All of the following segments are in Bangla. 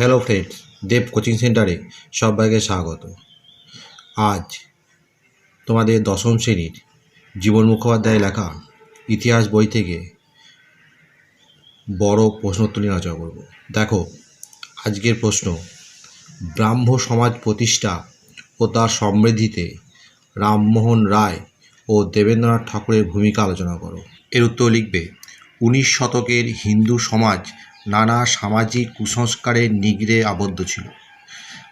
হ্যালো ফ্রেন্ডস দেব কোচিং সেন্টারে সবাইকে স্বাগত। আজ তোমাদের দশম শ্রেণির জীবন মুখোপাধ্যায় লেখা ইতিহাস বই থেকে বড় প্রশ্নোত্তর নিয়ে আলোচনা করব। দেখো, আজকের প্রশ্ন, ব্রাহ্ম সমাজ প্রতিষ্ঠা ও তার সমৃদ্ধিতে রামমোহন রায় ও দেবেন্দ্রনাথ ঠাকুরের ভূমিকা আলোচনা করো। এর উত্তর লিখবে, উনিশ শতকের হিন্দু সমাজ নানা সামাজিক কুসংস্কারের নিগড়ে আবদ্ধ ছিল।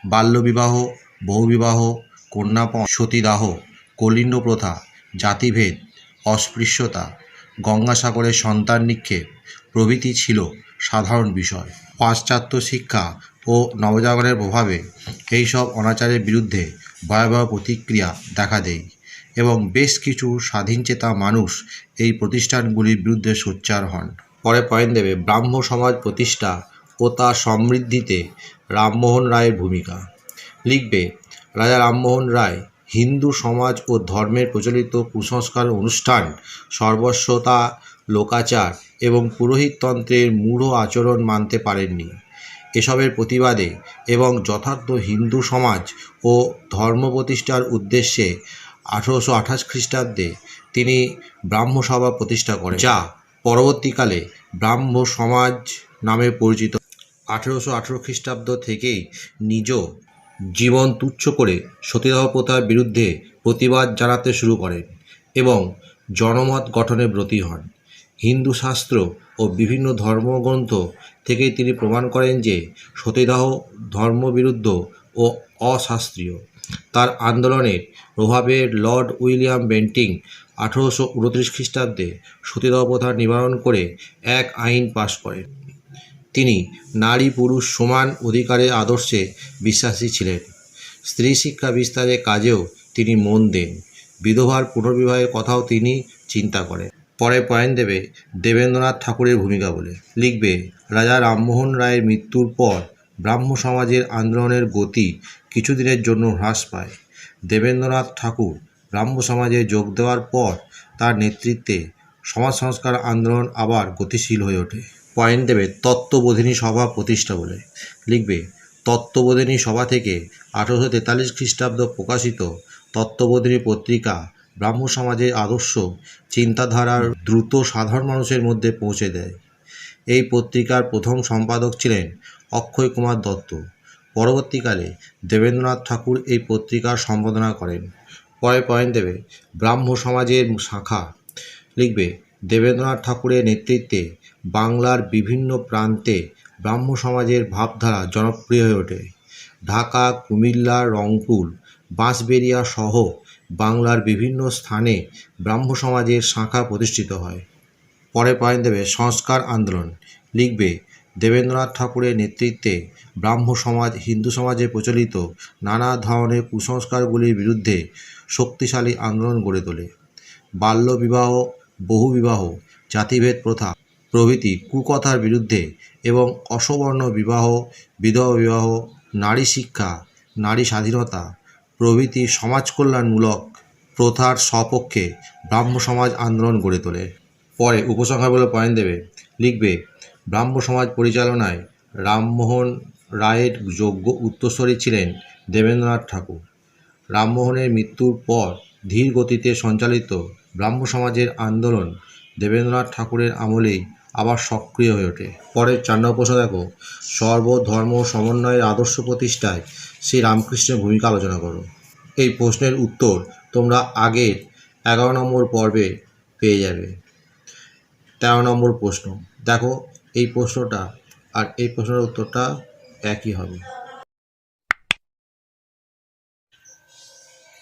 বাল্যবিবাহ, বহুবিবাহ কন্যাপণ সতীদাহ কলিঙ্গ প্রথা জাতিভেদ, অস্পৃশ্যতা, গঙ্গাসাগরের সন্তান নিক্ষেপ প্রভৃতি ছিল সাধারণ বিষয়। পাশ্চাত্য শিক্ষা ও নবজাগরণের প্রভাবে এইসব অনাচারের বিরুদ্ধে ভয়াবহ প্রতিক্রিয়া দেখা দেয় এবং বেশ কিছু স্বাধীনচেতা মানুষ এই প্রতিষ্ঠানগুলির বিরুদ্ধে সোচ্চার হন। পরে পয়েন্ট দেবে। ব্রাহ্ম সমাজ প্রতিষ্ঠা ও তার সমৃদ্ধিতে রামমোহন রায়ের ভূমিকা। লিখবে, রাজা রামমোহন রায়, হিন্দু সমাজ ও ধর্মের প্রচলিত কুসংস্কার অনুষ্ঠান, সর্বস্বতা, লোকাচার এবং পুরোহিততন্ত্রের মূঢ় আচরণ মানতে পারেননি। এসবের প্রতিবাদে এবং যথার্থ হিন্দু সমাজ ও ধর্ম প্রতিষ্ঠার উদ্দেশ্যে আঠেরোশো আঠাশ খ্রিস্টাব্দে তিনি ব্রাহ্মসভা প্রতিষ্ঠা করেন। যা পরবর্তীকালে ব্রাহ্ম সমাজ নামে পরিচিত। আঠেরোশো আঠেরো খ্রিস্টাব্দ থেকেই নিজ জীবন তুচ্ছ করে সতীদাহ প্রথার বিরুদ্ধে প্রতিবাদ জানাতে শুরু করেন এবং জনমত গঠনে ব্রতী হন। হিন্দু শাস্ত্র ও বিভিন্ন ধর্মগ্রন্থ থেকেই তিনি প্রমাণ করেন যে সতীদাহ ধর্মবিরুদ্ধ ও অশাস্ত্রীয়। তার আন্দোলনের প্রভাবে লর্ড উইলিয়াম বেন্টিং আঠেরোশো উনত্রিশ খ্রিস্টাব্দে সতীদাহ প্রথা নিবারণ করে এক আইন পাশ করেন। তিনি নারী পুরুষ সমান অধিকারের আদর্শে বিশ্বাসী ছিলেন। স্ত্রী শিক্ষা বিস্তারের কাজেও তিনি মন দেন। বিধবার পুনর্বিবাহের কথাও তিনি চিন্তা করেন। পরে পয়েন্ট দেবে দেবেন্দ্রনাথ ঠাকুরের ভূমিকা বলে। লিখবে, রাজা রামমোহন রায়ের মৃত্যুর পর ব্রাহ্ম সমাজের আন্দোলনের গতি কিছুদিনের জন্য হ্রাস পায়। দেবেন্দ্রনাথ ঠাকুর ব্রাহ্ম সমাজে যোগ দেওয়ার পর তার নেতৃত্বে সমাজ সংস্কার আন্দোলন আবার গতিশীল হয়ে ওঠে। পয়েন্ট দেবে তত্ত্ববোধিনী সভা প্রতিষ্ঠা বলে। লিখবে, তত্ত্ববোধিনী সভা থেকে আঠেরোশো তেতাল্লিশ খ্রিস্টাব্দ প্রকাশিত তত্ত্ববোধিনী পত্রিকা ব্রাহ্ম সমাজের আদর্শ চিন্তাধারার দ্রুত সাধারণ মানুষের মধ্যে পৌঁছে দেয়। এই পত্রিকার প্রথম সম্পাদক ছিলেন অক্ষয় কুমার দত্ত। পরবর্তীকালে দেবেন্দ্রনাথ ঠাকুর এই পত্রিকার সম্পাদনা করেন। পরে পয়েন্ট দেবে। ব্রাহ্ম সমাজের শাখা লিখবে, দেবেন্দ্রনাথ ঠাকুরের নেতৃত্বে বাংলার বিভিন্ন প্রান্তে ব্রাহ্ম সমাজের ভাবধারা জনপ্রিয় হয়ে ওঠে। ঢাকা, কুমিল্লা, রংপুর, বাঁশবেড়িয়া সহ বাংলার বিভিন্ন স্থানে ব্রাহ্ম সমাজের শাখা প্রতিষ্ঠিত হয়। পরে পয়েন্ট দেবে, সংস্কার আন্দোলন লিখবে, দেবেন্দ্রনাথ ঠাকুরের নেতৃত্বে ব্রাহ্ম সমাজ, হিন্দু সমাজে প্রচলিত নানা ধরনের কুসংস্কারগুলির বিরুদ্ধে শক্তিশালী আন্দোলন গড়ে তোলে। বাল্যবিবাহ বহুবিবাহ জাতিভেদ প্রথা, প্রভৃতি কুকথার বিরুদ্ধে এবং অসবর্ণ বিবাহ, বিধবা বিবাহ, নারী শিক্ষা, নারী স্বাধীনতা, প্রভৃতি সমাজ কল্যাণমূলক প্রথার সপক্ষে ব্রাহ্ম সমাজ আন্দোলন গড়ে তোলে। পরে উপসংহার বলে পয়েন্ট দেবে। লিখবে, ব্রাহ্ম সমাজ পরিচালনায় রামমোহন রায়ের যোগ্য উত্তরস্বরী ছিলেন দেবেন্দ্রনাথ ঠাকুর। রামমোহনের মৃত্যুর পর ধীর গতিতে সঞ্চালিত ব্রাহ্ম সমাজের আন্দোলন দেবেন্দ্রনাথ ঠাকুরের আমলেই আবার সক্রিয় হয়ে ওঠে। পরের নম্বর প্রশ্ন দেখো। সর্বধর্ম সমন্বয়ের আদর্শ প্রতিষ্ঠায় শ্রী রামকৃষ্ণের ভূমিকা আলোচনা করো। এই প্রশ্নের উত্তর তোমরা আগের এগারো নম্বর পর্বে পেয়ে যাবে। তেরো নম্বর প্রশ্ন। দেখো, এই প্রশ্নটা আর এই প্রশ্নের উত্তরটা একই হবে।